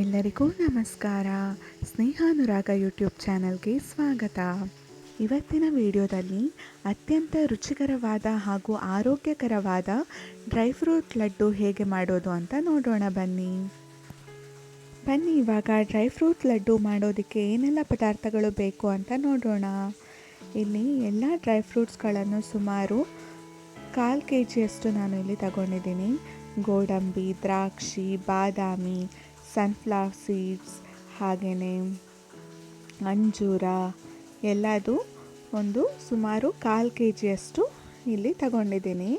ಎಲ್ಲರಿಗೂ ನಮಸ್ಕಾರ. ಸ್ನೇಹಾನುರಾಗ ಯೂಟ್ಯೂಬ್ ಚಾನಲ್ಗೆ ಸ್ವಾಗತ. ಇವತ್ತಿನ ವಿಡಿಯೋದಲ್ಲಿ ಅತ್ಯಂತ ರುಚಿಕರವಾದ ಹಾಗೂ ಆರೋಗ್ಯಕರವಾದ ಡ್ರೈ ಫ್ರೂಟ್ ಲಡ್ಡು ಹೇಗೆ ಮಾಡೋದು ಅಂತ ನೋಡೋಣ ಬನ್ನಿ. ಬನ್ನಿ, ಇವಾಗ ಡ್ರೈ ಫ್ರೂಟ್ ಲಡ್ಡು ಮಾಡೋದಕ್ಕೆ ಏನೆಲ್ಲ ಪದಾರ್ಥಗಳು ಬೇಕು ಅಂತ ನೋಡೋಣ. ಇಲ್ಲಿ ಎಲ್ಲ ಡ್ರೈ ಫ್ರೂಟ್ಸ್ಗಳನ್ನು ಸುಮಾರು ಕಾಲು ಕೆ ಜಿಯಷ್ಟು ನಾನು ಇಲ್ಲಿ ತಗೊಂಡಿದ್ದೀನಿ. ಗೋಡಂಬಿ, ದ್ರಾಕ್ಷಿ, ಬಾದಾಮಿ ಸನ್ಫ್ಲವರ್ ಸೀಡ್ಸ್ ಹಾಗೆಯೇ ಅಂಜೂರ ಎಲ್ಲದೂ ಒಂದು ಸುಮಾರು ಕಾಲು ಕೆ ಜಿಯಷ್ಟು ಇಲ್ಲಿ ತಗೊಂಡಿದ್ದೀನಿ.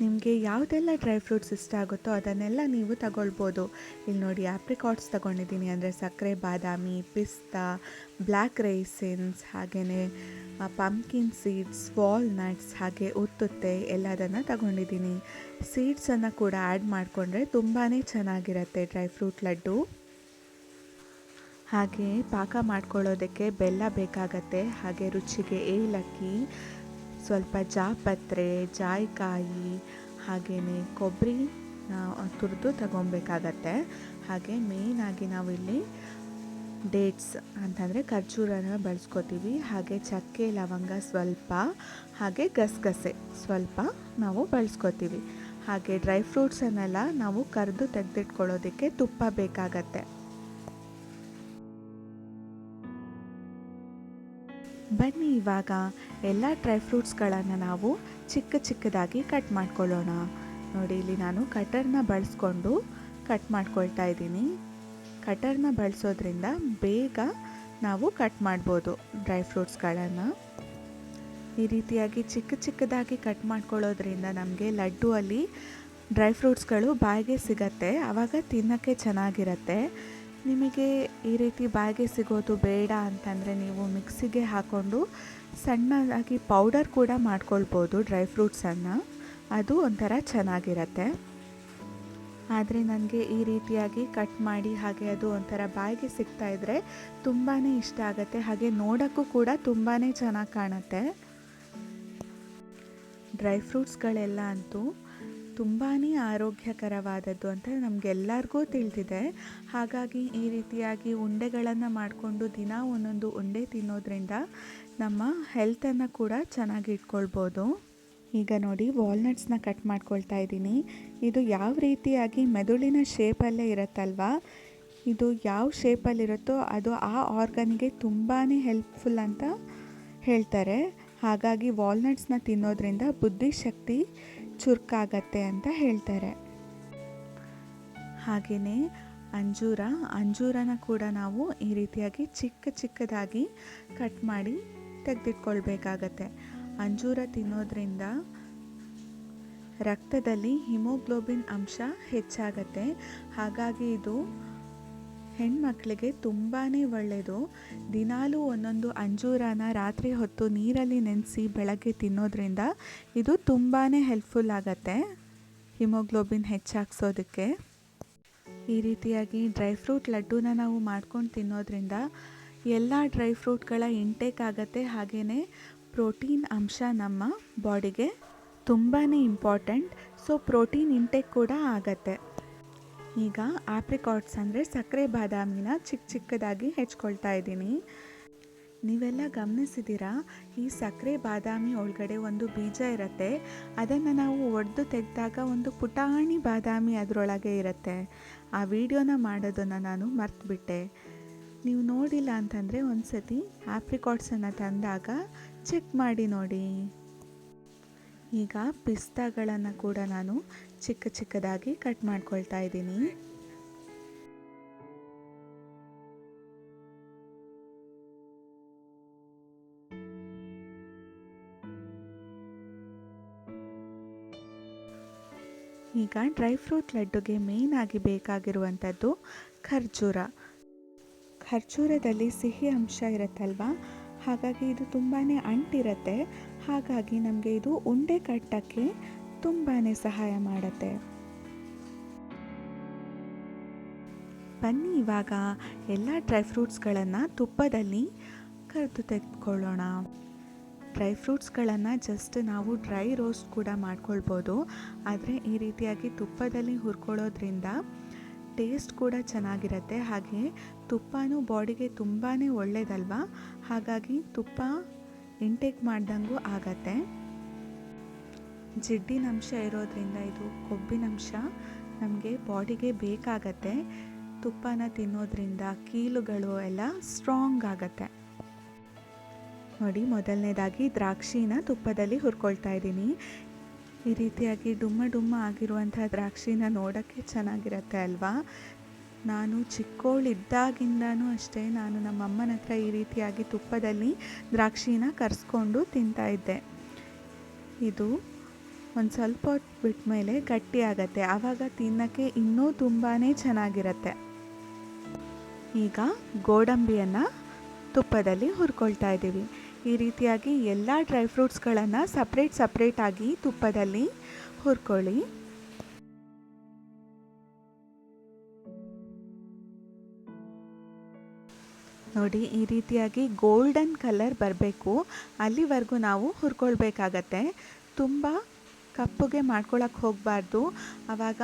ನಿಮಗೆ ಯಾವುದೆಲ್ಲ ಡ್ರೈ ಫ್ರೂಟ್ಸ್ ಇಷ್ಟ ಆಗುತ್ತೋ ಅದನ್ನೆಲ್ಲ ನೀವು ತಗೊಳ್ಬೋದು. ಇಲ್ಲಿ ನೋಡಿ ಆಪ್ರಿಕಾಟ್ಸ್ ತಗೊಂಡಿದ್ದೀನಿ. ಅಂದರೆ ಸಕ್ಕರೆ, ಬಾದಾಮಿ, ಪಿಸ್ತಾ, ಬ್ಲ್ಯಾಕ್ ರೈಸಿನ್ಸ್, ಹಾಗೆಯೇ ಪಂಪ್ಕಿನ್ ಸೀಡ್ಸ್ ವಾಲ್ನಟ್ಸ್ ಹಾಗೆ ಉತ್ತುತ್ತೆ ಎಲ್ಲದನ್ನು ತಗೊಂಡಿದ್ದೀನಿ. ಸೀಡ್ಸನ್ನು ಕೂಡ ಆ್ಯಡ್ ಮಾಡಿಕೊಂಡ್ರೆ ತುಂಬಾ ಚೆನ್ನಾಗಿರುತ್ತೆ ಡ್ರೈ ಫ್ರೂಟ್ ಲಡ್ಡು. ಹಾಗೆ ಪಾಕ ಮಾಡ್ಕೊಳ್ಳೋದಕ್ಕೆ ಬೆಲ್ಲ ಬೇಕಾಗತ್ತೆ. ಹಾಗೆ ರುಚಿಗೆ ಏಲಕ್ಕಿ ಸ್ವಲ್ಪ ಜಾಪತ್ರೆ, ಜಾಯಿಕಾಯಿ ಹಾಗೆಯೇ ಕೊಬ್ಬರಿ ತುರಿದು ತಗೊಬೇಕಾಗತ್ತೆ ಹಾಗೆ ಮೇಯ್ನಾಗಿ ನಾವಿಲ್ಲಿ ಡೇಟ್ಸ್ ಅಂತಂದರೆ ಖರ್ಜೂರನ ಬಳಸ್ಕೊತೀವಿ. ಹಾಗೆ ಚಕ್ಕೆ, ಲವಂಗ ಸ್ವಲ್ಪ, ಹಾಗೆ ಗಸಗಸೆ ಸ್ವಲ್ಪ ನಾವು ಬಳಸ್ಕೊತೀವಿ. ಹಾಗೆ ಡ್ರೈ ಫ್ರೂಟ್ಸನ್ನೆಲ್ಲ ನಾವು ಕರೆದು ತೆಗೆದಿಟ್ಕೊಳ್ಳೋದಕ್ಕೆ ತುಪ್ಪ ಬೇಕಾಗತ್ತೆ. ಬನ್ನಿ, ಇವಾಗ ಎಲ್ಲ ಡ್ರೈ ಫ್ರೂಟ್ಸ್ಗಳನ್ನು ನಾವು ಚಿಕ್ಕ ಚಿಕ್ಕದಾಗಿ ಕಟ್ ಮಾಡ್ಕೊಳ್ಳೋಣ. ನೋಡಿ, ಇಲ್ಲಿ ನಾನು ಕಟರ್ನ ಬಳಸ್ಕೊಂಡು ಕಟ್ ಮಾಡ್ಕೊಳ್ತಾ ಇದ್ದೀನಿ. ಕಟರ್ನ ಬಳಸೋದ್ರಿಂದ ಬೇಗ ನಾವು ಕಟ್ ಮಾಡ್ಬೋದು ಡ್ರೈ ಫ್ರೂಟ್ಸ್ಗಳನ್ನು ಈ ರೀತಿಯಾಗಿ ಚಿಕ್ಕ ಚಿಕ್ಕದಾಗಿ ಕಟ್ ಮಾಡ್ಕೊಳ್ಳೋದ್ರಿಂದ ನಮಗೆ ಲಡ್ಡು ಅಲ್ಲಿ ಡ್ರೈ ಫ್ರೂಟ್ಸ್ಗಳು ಬಾಯಿಗೆ ಸಿಗತ್ತೆ ಆವಾಗ ತಿನ್ನೋಕ್ಕೆ ಚೆನ್ನಾಗಿರುತ್ತೆ. ನಿಮಗೆ ಈ ರೀತಿ ಬಾಯಿಗೆ ಸಿಗೋದು ಬೇಡ ಅಂತಂದರೆ ನೀವು ಮಿಕ್ಸಿಗೆ ಹಾಕ್ಕೊಂಡು ಸಣ್ಣದಾಗಿ ಪೌಡರ್ ಕೂಡ ಮಾಡ್ಕೊಳ್ಬೋದು ಡ್ರೈ ಫ್ರೂಟ್ಸನ್ನು ಅದು ಒಂಥರ ಚೆನ್ನಾಗಿರತ್ತೆ. ಆದರೆ ನನಗೆ ಈ ರೀತಿಯಾಗಿ ಕಟ್ ಮಾಡಿ ಹಾಗೆ ಅದು ಒಂಥರ ಬಾಯಿಗೆ ಸಿಗ್ತಾ ಇದ್ದರೆ ತುಂಬಾ ಇಷ್ಟ ಆಗುತ್ತೆ. ಹಾಗೆ ನೋಡೋಕ್ಕೂ ಕೂಡ ತುಂಬಾ ಚೆನ್ನಾಗಿ ಕಾಣುತ್ತೆ. ಡ್ರೈ ಫ್ರೂಟ್ಸ್ಗಳೆಲ್ಲ ಅಂತೂ ತುಂಬಾ ಆರೋಗ್ಯಕರವಾದದ್ದು ಅಂತ ನಮಗೆಲ್ಲರಿಗೂ ತಿಳಿದಿದೆ ಹಾಗಾಗಿ ಈ ರೀತಿಯಾಗಿ ಉಂಡೆಗಳನ್ನು ಮಾಡಿಕೊಂಡು ದಿನ ಒಂದೊಂದು ಉಂಡೆ ತಿನ್ನೋದ್ರಿಂದ ನಮ್ಮ ಹೆಲ್ತನ್ನು ಕೂಡ ಚೆನ್ನಾಗಿ ಇಟ್ಕೊಳ್ಬೋದು. ಈಗ ನೋಡಿ ವಾಲ್ನಟ್ಸ್ನ ಕಟ್ ಮಾಡ್ಕೊಳ್ತಾ ಇದ್ದೀನಿ. ಇದು ಯಾವ ರೀತಿಯಾಗಿ ಮೆದುಳಿನ ಶೇಪಲ್ಲೇ ಇರುತ್ತಲ್ವಾ? ಇದು ಯಾವ ಶೇಪಲ್ಲಿರುತ್ತೋ ಅದು ಆ ಆರ್ಗನ್ಗೆ ತುಂಬಾ ಹೆಲ್ಪ್ಫುಲ್ ಅಂತ ಹೇಳ್ತಾರೆ. ಹಾಗಾಗಿ ವಾಲ್ನಟ್ಸ್ನ ತಿನ್ನೋದ್ರಿಂದ ಬುದ್ಧಿಶಕ್ತಿ ಚುರುಕಾಗತ್ತೆ ಅಂತ ಹೇಳ್ತಾರೆ. ಹಾಗೆಯೇ ಅಂಜೂರ, ಅಂಜೂರನ ಕೂಡ ನಾವು ಈ ರೀತಿಯಾಗಿ ಚಿಕ್ಕ ಚಿಕ್ಕದಾಗಿ ಕಟ್ ಮಾಡಿ ತೆಗೆದಿಟ್ಕೊಳ್ಬೇಕಾಗತ್ತೆ. ಅಂಜೂರ ತಿನ್ನೋದ್ರಿಂದ ರಕ್ತದಲ್ಲಿ ಹಿಮೋಗ್ಲೋಬಿನ್ ಅಂಶ ಹೆಚ್ಚಾಗತ್ತೆ. ಹಾಗಾಗಿ ಇದು ಹೆಣ್ಮಕ್ಳಿಗೆ ತುಂಬಾ ಒಳ್ಳೆಯದು ದಿನಾಲೂ ಒಂದೊಂದು ಅಂಜೂರನ ರಾತ್ರಿ ಹೊತ್ತು ನೀರಲ್ಲಿ ನೆನೆಸಿ ಬೆಳಗ್ಗೆ ತಿನ್ನೋದ್ರಿಂದ ಇದು ತುಂಬಾ ಹೆಲ್ಪ್ಫುಲ್ ಆಗತ್ತೆ. ಹಿಮೋಗ್ಲೋಬಿನ್ ಹೆಚ್ಚಾಗ್ಸೋದಕ್ಕೆ. ಈ ರೀತಿಯಾಗಿ ಡ್ರೈ ಫ್ರೂಟ್ ಲಡ್ಡೂನ ನಾವು ಮಾಡ್ಕೊಂಡು ತಿನ್ನೋದ್ರಿಂದ ಎಲ್ಲ ಡ್ರೈ ಫ್ರೂಟ್ಗಳ ಇಂಟೇಕ್ ಆಗುತ್ತೆ. ಹಾಗೆಯೇ ಪ್ರೋಟೀನ್ ಅಂಶ ನಮ್ಮ ಬಾಡಿಗೆ ತುಂಬಾ ಇಂಪಾರ್ಟೆಂಟ್ ಸೊ ಪ್ರೋಟೀನ್ ಇಂಟೇಕ್ ಕೂಡ ಆಗತ್ತೆ. ಈಗ ಆಪ್ರಿಕಾಟ್ಸ್ ಅಂದರೆ ಸಕ್ಕರೆ ಬಾದಾಮಿನ ಚಿಕ್ಕ ಚಿಕ್ಕದಾಗಿ ಹೆಚ್ಕೊಳ್ತಾ ಇದ್ದೀನಿ. ನೀವೆಲ್ಲ ಗಮನಿಸಿದ್ದೀರಾ, ಈ ಸಕ್ಕರೆ ಬಾದಾಮಿ ಒಳಗಡೆ ಒಂದು ಬೀಜ ಇರುತ್ತೆ. ಅದನ್ನು ನಾವು ಒಡೆದು ತೆಗೆದಾಗ ಒಂದು ಪುಟಾಣಿ ಬಾದಾಮಿ ಅದರೊಳಗೆ ಇರುತ್ತೆ. ಆ ವಿಡಿಯೋನ ಮಾಡೋದನ್ನು ನಾನು ಮರ್ತುಬಿಟ್ಟೆ. ನೀವು ನೋಡಿಲ್ಲ ಅಂತಂದರೆ ಒಂದು ಸತಿ ಆಪ್ರಿಕಾಟ್ಸನ್ನು ತಂದಾಗ ಚೆಕ್ ಮಾಡಿ ನೋಡಿ. ಈಗ ಪಿಸ್ತಾಗಳನ್ನು ಕೂಡ ನಾನು ಚಿಕ್ಕ ಚಿಕ್ಕದಾಗಿ ಕಟ್ ಮಾಡ್ಕೊಳ್ತಾ ಇದ್ದೀನಿ. ಈಗ ಡ್ರೈ ಫ್ರೂಟ್ ಲಡ್ಡುಗೆ ಮೇನ್ ಆಗಿ ಬೇಕಾಗಿರುವಂಥದ್ದು ಖರ್ಜೂರ. ಖರ್ಜೂರದಲ್ಲಿ ಸಿಹಿ ಅಂಶ ಇರುತ್ತಲ್ವಾ? ಹಾಗಾಗಿ ಇದು ತುಂಬಾ ಅಂಟಿರುತ್ತೆ. ಹಾಗಾಗಿ ನಮಗೆ ಇದು ಉಂಡೆ ಕಟ್ಟಕ್ಕೆ ತುಂಬಾ ಸಹಾಯ ಮಾಡುತ್ತೆ. ಬನ್ನಿ ಇವಾಗ ಎಲ್ಲ ಡ್ರೈ ಫ್ರೂಟ್ಸ್ಗಳನ್ನು ತುಪ್ಪದಲ್ಲಿ ಕರೆದು ತೆಗೆದುಕೊಳ್ಳೋಣ. ಡ್ರೈ ಫ್ರೂಟ್ಸ್ಗಳನ್ನು ಜಸ್ಟ್ ನಾವು ಡ್ರೈ ರೋಸ್ಟ್ ಕೂಡ ಮಾಡ್ಕೊಳ್ಬೋದು. ಆದರೆ ಈ ರೀತಿಯಾಗಿ ತುಪ್ಪದಲ್ಲಿ ಹುರ್ಕೊಳ್ಳೋದ್ರಿಂದ ಟೇಸ್ಟ್ ಕೂಡ ಚೆನ್ನಾಗಿರುತ್ತೆ. ಹಾಗೆ ತುಪ್ಪನೂ ಬಾಡಿಗೆ ತುಂಬಾ ಒಳ್ಳೆಯದಲ್ವಾ ಹಾಗಾಗಿ ತುಪ್ಪ ಇಂಟೇಕ್ ಮಾಡ್ದಂಗೂ ಆಗತ್ತೆ. ಜಿಡ್ಡಿನಂಶ ಇರೋದ್ರಿಂದ ಇದು ಕೊಬ್ಬಿನಂಶ ನಮಗೆ ಬಾಡಿಗೆ ಬೇಕಾಗತ್ತೆ. ತುಪ್ಪನ ತಿನ್ನೋದ್ರಿಂದ ಕೀಲುಗಳು ಎಲ್ಲ ಸ್ಟ್ರಾಂಗ್ ಆಗತ್ತೆ. ನೋಡಿ, ಮೊದಲನೇದಾಗಿ ದ್ರಾಕ್ಷಿನ ತುಪ್ಪದಲ್ಲಿ ಹುರ್ಕೊಳ್ತಾ ಇದ್ದೀನಿ. ಈ ರೀತಿಯಾಗಿ ಡುಮ್ಮ ಡುಮ್ಮ ಆಗಿರುವಂಥ ದ್ರಾಕ್ಷಿನ ನೋಡೋಕ್ಕೆ ಚೆನ್ನಾಗಿರುತ್ತೆ ಅಲ್ವಾ? ನಾನು ಚಿಕ್ಕವಳಿದ್ದಾಗಿಂದನೂ ಅಷ್ಟೇ ನಾನು ನಮ್ಮ ಅಮ್ಮನ ಹತ್ರ ಈ ರೀತಿಯಾಗಿ ತುಪ್ಪದಲ್ಲಿ ದ್ರಾಕ್ಷಿನ ಕರೆಸ್ಕೊಂಡು ತಿಂತಾ ಇದ್ದೆ. ಇದು ಒಂದು ಸ್ವಲ್ಪ ಹೊತ್ತು ಬಿಟ್ಟ ಗಟ್ಟಿ ಆಗತ್ತೆ. ಆವಾಗ ತಿನ್ನೋಕ್ಕೆ ಇನ್ನೂ ತುಂಬಾ ಚೆನ್ನಾಗಿರತ್ತೆ. ಈಗ ಗೋಡಂಬಿಯನ್ನು ತುಪ್ಪದಲ್ಲಿ ಹುರ್ಕೊಳ್ತಾ ಇದ್ದೀವಿ. ಈ ರೀತಿಯಾಗಿ ಎಲ್ಲ ಡ್ರೈ ಫ್ರೂಟ್ಸ್ಗಳನ್ನು ಸಪ್ರೇಟ್ ಸಪ್ರೇಟಾಗಿ ತುಪ್ಪದಲ್ಲಿ ಹುರ್ಕೊಳ್ಳಿ. ನೋಡಿ, ಈ ರೀತಿಯಾಗಿ ಗೋಲ್ಡನ್ ಕಲರ್ ಬರಬೇಕು. ಅಲ್ಲಿವರೆಗೂ ನಾವು ಹುರ್ಕೊಳ್ಬೇಕಾಗತ್ತೆ. ತುಂಬ ಕಪ್ಪುಗೆ ಮಾಡ್ಕೊಳಕ್ಕೆ ಹೋಗಬಾರ್ದು. ಆವಾಗ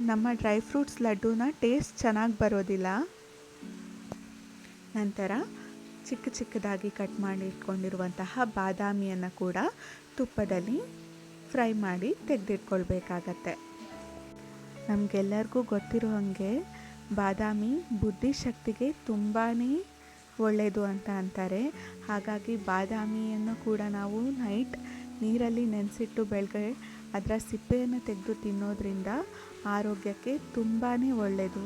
ನಮ್ಮ ಡ್ರೈ ಫ್ರೂಟ್ಸ್ ಲಡ್ಡೂನ ಟೇಸ್ಟ್ ಚೆನ್ನಾಗಿ ಬರೋದಿಲ್ಲ. ನಂತರ ಚಿಕ್ಕ ಚಿಕ್ಕದಾಗಿ ಕಟ್ ಮಾಡಿ ಇಟ್ಕೊಂಡಿರುವಂತಹ ಬಾದಾಮಿಯನ್ನು ಕೂಡ ತುಪ್ಪದಲ್ಲಿ ಫ್ರೈ ಮಾಡಿ ತೆಗೆದಿಟ್ಕೊಳ್ಬೇಕಾಗತ್ತೆ. ನಮಗೆಲ್ಲರಿಗೂ ಗೊತ್ತಿರೋ ಹಾಗೆ ಬಾದಾಮಿ ಬುದ್ಧಿಶಕ್ತಿಗೆ ತುಂಬಾ ಒಳ್ಳೆಯದು ಅಂತ ಅಂತಾರೆ. ಹಾಗಾಗಿ ಬಾದಾಮಿಯನ್ನು ಕೂಡ ನಾವು ನೈಟ್ ನೀರಲ್ಲಿ ನೆನೆಸಿಟ್ಟು ಬೆಳಗ್ಗೆ ಅದರ ಸಿಪ್ಪೆಯನ್ನು ತೆಗೆದು ತಿನ್ನೋದ್ರಿಂದ ಆರೋಗ್ಯಕ್ಕೆ ತುಂಬಾ ಒಳ್ಳೆಯದು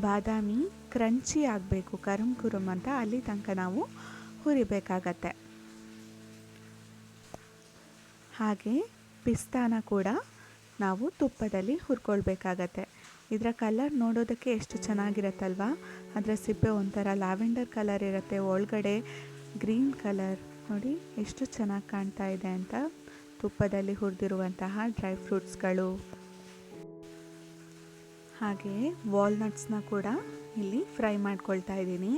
ಬಾದಾಮಿ ಕ್ರಂಚಿ ಆಗಬೇಕು ಕರುಮ್ ಕುರುಮ್ ಅಂತ ಅಲ್ಲಿ ತನಕ ನಾವು ಹುರಿಬೇಕಾಗತ್ತೆ. ಹಾಗೆ ಪಿಸ್ತಾನ ಕೂಡ ನಾವು ತುಪ್ಪದಲ್ಲಿ ಹುರ್ಕೊಳ್ಬೇಕಾಗತ್ತೆ. ಇದರ ಕಲರ್ ನೋಡೋದಕ್ಕೆ ಎಷ್ಟು ಚೆನ್ನಾಗಿರತ್ತಲ್ವಾ? ಅದರ ಸಿಪ್ಪೆ ಒಂಥರ ಲ್ಯಾವೆಂಡರ್ ಕಲರ್ ಇರುತ್ತೆ, ಒಳಗಡೆ ಗ್ರೀನ್ ಕಲರ್ ನೋಡಿ ಎಷ್ಟು ಚೆನ್ನಾಗಿ ಕಾಣ್ತಾ ಇದೆ ಅಂತ ತುಪ್ಪದಲ್ಲಿ ಹುರಿದಿರುವಂತಹ ಡ್ರೈ ಫ್ರೂಟ್ಸ್ಗಳು. ಹಾಗೆಯೇ ವಾಲ್ನಟ್ಸ್ನ ಕೂಡ ಇಲ್ಲಿ ಫ್ರೈ ಮಾಡ್ಕೊಳ್ತಾ ಇದ್ದೀನಿ.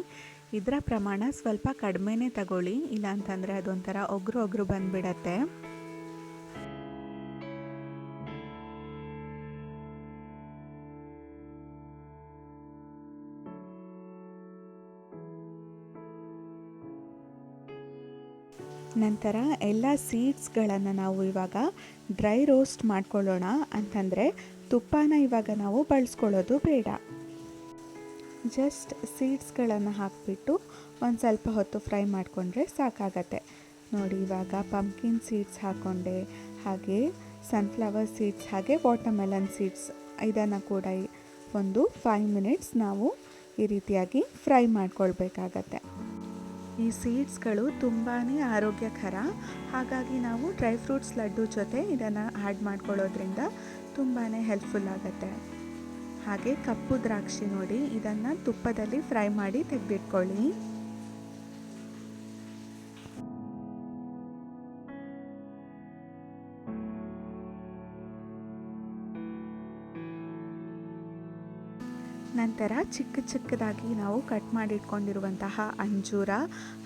ಇದರ ಪ್ರಮಾಣ ಸ್ವಲ್ಪ ಕಡಿಮೆನೇ ತಗೊಳ್ಳಿ, ಇಲ್ಲಾಂತಂದರೆ ಅದೊಂಥರ ಒಗ್ರು ಒಗ್ರು ಬಂದುಬಿಡತ್ತೆ. ನಂತರ ಎಲ್ಲ ಸೀಡ್ಸ್ಗಳನ್ನು ನಾವು ಇವಾಗ ಡ್ರೈ ರೋಸ್ಟ್ ಮಾಡ್ಕೊಳ್ಳೋಣ ಅಂತಂದರೆ ತುಪ್ಪನ ಇವಾಗ ನಾವು ಬಳಸ್ಕೊಳ್ಳೋದು ಬೇಡ. ಜಸ್ಟ್ ಸೀಡ್ಸ್ಗಳನ್ನು ಹಾಕಿಬಿಟ್ಟು ಒಂದು ಸ್ವಲ್ಪ ಹೊತ್ತು ಫ್ರೈ ಮಾಡಿಕೊಂಡ್ರೆ ಸಾಕಾಗತ್ತೆ. ನೋಡಿ ಇವಾಗ ಪಂಪ್ಕಿನ್ ಸೀಡ್ಸ್ ಹಾಕ್ಕೊಂಡೆ ಹಾಗೆ ಸನ್ಫ್ಲವರ್ ಸೀಡ್ಸ್, ಹಾಗೆ ವಾಟರ್ಮೆಲನ್ ಸೀಡ್ಸ್ ಇದನ್ನು ಕೂಡ ಒಂದು ಫೈವ್ ಮಿನಿಟ್ಸ್ ನಾವು ಈ ರೀತಿಯಾಗಿ ಫ್ರೈ ಮಾಡ್ಕೊಳ್ಬೇಕಾಗತ್ತೆ. ಈ ಸೀಡ್ಸ್ಗಳು ತುಂಬಾ ಆರೋಗ್ಯಕರ. ಹಾಗಾಗಿ ನಾವು ಡ್ರೈ ಫ್ರೂಟ್ಸ್ ಲಡ್ಡು ಜೊತೆ ಇದನ್ನು ಆ್ಯಡ್ ಮಾಡ್ಕೊಳ್ಳೋದ್ರಿಂದ ತುಂಬಾ ಹೆಲ್ಪ್ಫುಲ್ ಆಗುತ್ತೆ. ಹಾಗೆ ಕಪ್ಪು ದ್ರಾಕ್ಷಿ ನೋಡಿ ಇದನ್ನು ತುಪ್ಪದಲ್ಲಿ ಫ್ರೈ ಮಾಡಿ ತೆಗೆದಿಟ್ಕೊಳ್ಳಿ. ನಂತರ ಚಿಕ್ಕ ಚಿಕ್ಕದಾಗಿ ನಾವು ಕಟ್ ಮಾಡಿಟ್ಕೊಂಡಿರುವಂತಹ ಅಂಜೂರ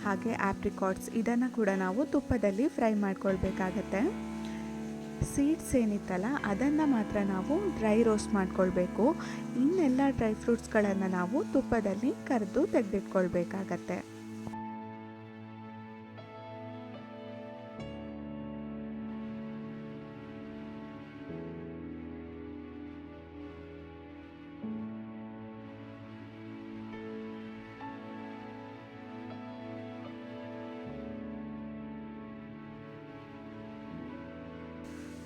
ಹಾಗೆ ಆಪ್ರಿಕಾಟ್ಸ್, ಇದನ್ನು ಕೂಡ ನಾವು ತುಪ್ಪದಲ್ಲಿ ಫ್ರೈ ಮಾಡ್ಕೊಳ್ಬೇಕಾಗತ್ತೆ. ಸೀಡ್ಸ್ ಏನಿತ್ತಲ್ಲ, ಅದನ್ನು ಮಾತ್ರ ನಾವು ಡ್ರೈ ರೋಸ್ಟ್ ಮಾಡ್ಕೊಳ್ಬೇಕು. ಇನ್ನೆಲ್ಲ ಡ್ರೈ ಫ್ರೂಟ್ಸ್ಗಳನ್ನು ನಾವು ತುಪ್ಪದಲ್ಲಿ ಕರೆದು ತೆಗೆದಿಟ್ಕೊಳ್ಬೇಕಾಗತ್ತೆ.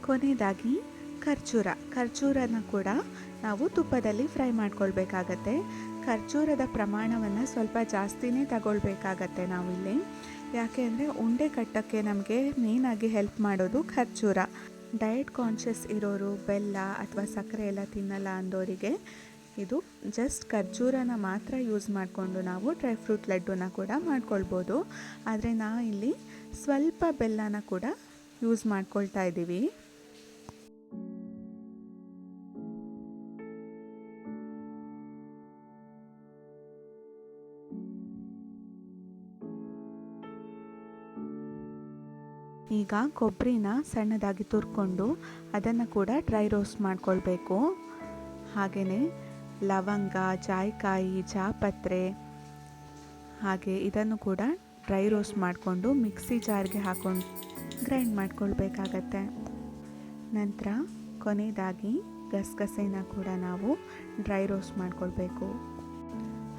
ಕೊನೆಯದಾಗಿ ಖರ್ಜೂರ. ಖರ್ಜೂರನ ಕೂಡ ನಾವು ತುಪ್ಪದಲ್ಲಿ ಫ್ರೈ ಮಾಡ್ಕೊಳ್ಬೇಕಾಗತ್ತೆ. ಖರ್ಜೂರದ ಪ್ರಮಾಣವನ್ನು ಸ್ವಲ್ಪ ಜಾಸ್ತಿನೇ ತಗೊಳ್ಬೇಕಾಗತ್ತೆ ನಾವಿಲ್ಲಿ. ಯಾಕೆ ಅಂದರೆ ಉಂಡೆ ಕಟ್ಟೋಕ್ಕೆ ನಮಗೆ ಮೇನಾಗಿ ಹೆಲ್ಪ್ ಮಾಡೋದು ಖರ್ಜೂರ. ಡಯಟ್ ಕಾನ್ಷಿಯಸ್ ಇರೋರು ಬೆಲ್ಲ ಅಥವಾ ಸಕ್ಕರೆ ಎಲ್ಲ ತಿನ್ನಲ್ಲ ಅಂದೋರಿಗೆ ಇದು ಜಸ್ಟ್ ಖರ್ಜೂರನ ಮಾತ್ರ ಯೂಸ್ ಮಾಡಿಕೊಂಡು ನಾವು ಡ್ರೈ ಫ್ರೂಟ್ ಲಡ್ಡುನ ಕೂಡ ಮಾಡ್ಕೊಳ್ಬೋದು. ಆದರೆ ನಾ ಇಲ್ಲಿ ಸ್ವಲ್ಪ ಬೆಲ್ಲನ ಕೂಡ ಯೂಸ್ ಮಾಡ್ಕೊಳ್ತಾ ಇದ್ದೀವಿ. ಈಗ ಕೊಬ್ಬರಿನ ಸಣ್ಣದಾಗಿ ತುರ್ಕೊಂಡು ಅದನ್ನು ಕೂಡ ಡ್ರೈ ರೋಸ್ಟ್ ಮಾಡ್ಕೊಳ್ಬೇಕು. ಹಾಗೆಯೇ ಲವಂಗ, ಜಾಯಿಕಾಯಿ, ಜಾಪತ್ರೆ ಹಾಗೆ ಇದನ್ನು ಕೂಡ ಡ್ರೈ ರೋಸ್ಟ್ ಮಾಡಿಕೊಂಡು ಮಿಕ್ಸಿ ಜಾರ್ಗೆ ಹಾಕೊಂಡು ಗ್ರೈಂಡ್ ಮಾಡ್ಕೊಳ್ಬೇಕಾಗತ್ತೆ. ನಂತರ ಕೊನೆಯದಾಗಿ ಗಸಗಸೆನ ಕೂಡ ನಾವು ಡ್ರೈ ರೋಸ್ಟ್ ಮಾಡ್ಕೊಳ್ಬೇಕು.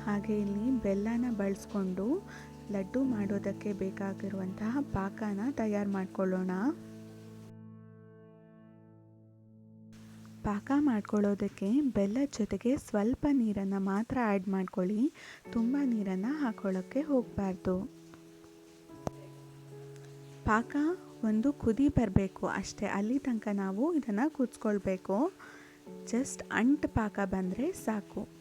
ಹಾಗೆ ಇಲ್ಲಿ ಬೆಲ್ಲನ ಬಳಸ್ಕೊಂಡು ಲಡ್ಡು ಮಾಡೋದಕ್ಕೆ ಬೇಕಾಗಿರುವಂತಹ ಪಾಕನ ತಯಾರು ಮಾಡ್ಕೊಳ್ಳೋಣ. ಪಾಕ ಮಾಡ್ಕೊಳ್ಳೋದಕ್ಕೆ ಬೆಲ್ಲದ ಜೊತೆಗೆ ಸ್ವಲ್ಪ ನೀರನ್ನು ಮಾತ್ರ ಆ್ಯಡ್ ಮಾಡ್ಕೊಳ್ಳಿ. ತುಂಬ ನೀರನ್ನು ಹಾಕೊಳ್ಳೋಕ್ಕೆ ಹೋಗಬಾರ್ದು. ಪಾಕ ಒಂದು ಕುದಿ ಬರಬೇಕು. ಅಷ್ಟೇ, ಅಲ್ಲಿ ತನಕ ನಾವು ಇದನ್ನು ಕುದಿಸ್ಕೊಳ್ಬೇಕು ಜಸ್ಟ್ ಅಂಟು ಪಾಕ ಬಂದರೆ ಸಾಕು.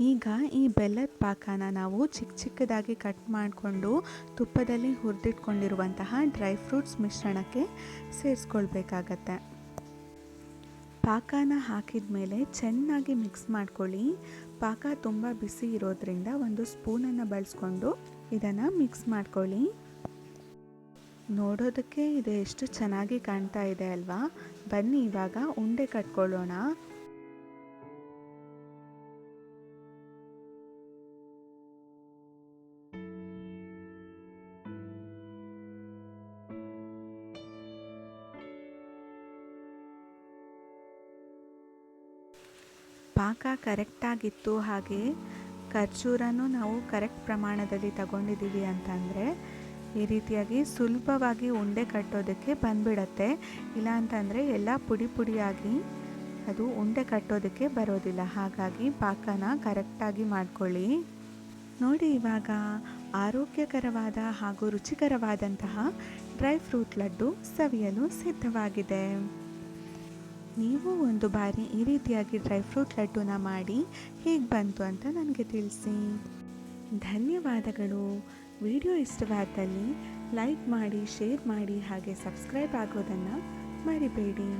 ಈಗ ಈ ಬೆಲ್ಲದ ಪಾಕನ ನಾವು ಚಿಕ್ಕ ಚಿಕ್ಕದಾಗಿ ಕಟ್ ಮಾಡಿಕೊಂಡು ತುಪ್ಪದಲ್ಲಿ ಹುರಿದಿಟ್ಕೊಂಡಿರುವಂತಹ ಡ್ರೈ ಫ್ರೂಟ್ಸ್ ಮಿಶ್ರಣಕ್ಕೆ ಸೇರಿಸ್ಕೊಳ್ಬೇಕಾಗತ್ತೆ. ಪಾಕನ ಹಾಕಿದ ಮೇಲೆ ಚೆನ್ನಾಗಿ ಮಿಕ್ಸ್ ಮಾಡ್ಕೊಳ್ಳಿ. ಪಾಕ ತುಂಬ ಬಿಸಿ ಇರೋದ್ರಿಂದ ಒಂದು ಸ್ಪೂನನ್ನು ಬಳಸ್ಕೊಂಡು ಇದನ್ನು ಮಿಕ್ಸ್ ಮಾಡ್ಕೊಳ್ಳಿ. ನೋಡೋದಕ್ಕೆ ಇದು ಎಷ್ಟು ಚೆನ್ನಾಗಿ ಕಾಣ್ತಾ ಇದೆ ಅಲ್ವಾ? ಬನ್ನಿ ಇವಾಗ ಉಂಡೆ ಕಟ್ಕೊಳ್ಳೋಣ. ಪಾಕ ಕರೆಕ್ಟಾಗಿತ್ತು ಹಾಗೆ ಖರ್ಜೂರನೂ ನಾವು ಕರೆಕ್ಟ್ ಪ್ರಮಾಣದಲ್ಲಿ ತಗೊಂಡಿದ್ದೀವಿ ಅಂತಂದರೆ ಈ ರೀತಿಯಾಗಿ ಸುಲಭವಾಗಿ ಉಂಡೆ ಕಟ್ಟೋದಕ್ಕೆ ಬಂದ್ಬಿಡತ್ತೆ. ಇಲ್ಲ ಅಂತಂದರೆ ಎಲ್ಲ ಪುಡಿ ಪುಡಿಯಾಗಿ ಅದು ಉಂಡೆ ಕಟ್ಟೋದಕ್ಕೆ ಬರೋದಿಲ್ಲ. ಹಾಗಾಗಿ ಪಾಕನ ಕರೆಕ್ಟಾಗಿ ಮಾಡ್ಕೊಳ್ಳಿ. ನೋಡಿ ಇವಾಗ ಆರೋಗ್ಯಕರವಾದ ಹಾಗೂ ರುಚಿಕರವಾದಂತಹ ಡ್ರೈ ಫ್ರೂಟ್ ಲಡ್ಡು ಸವಿಯಲು ಸಿದ್ಧವಾಗಿದೆ. ನೀವು ಒಂದು ಬಾರಿ ಈ ರೀತಿಯಾಗಿ ಡ್ರೈ ಫ್ರೂಟ್ ಲಡ್ಡುನ ಮಾಡಿ ಹೇಗೆ ಬಂತು ಅಂತ ನನಗೆ ತಿಳಿಸಿ. ಧನ್ಯವಾದಗಳು. ವಿಡಿಯೋ ಇಷ್ಟವಾದಲ್ಲಿ ಲೈಕ್ ಮಾಡಿ, ಶೇರ್ ಮಾಡಿ ಹಾಗೆ ಸಬ್ಸ್ಕ್ರೈಬ್ ಆಗೋದನ್ನು ಮರಿಬೇಡಿ.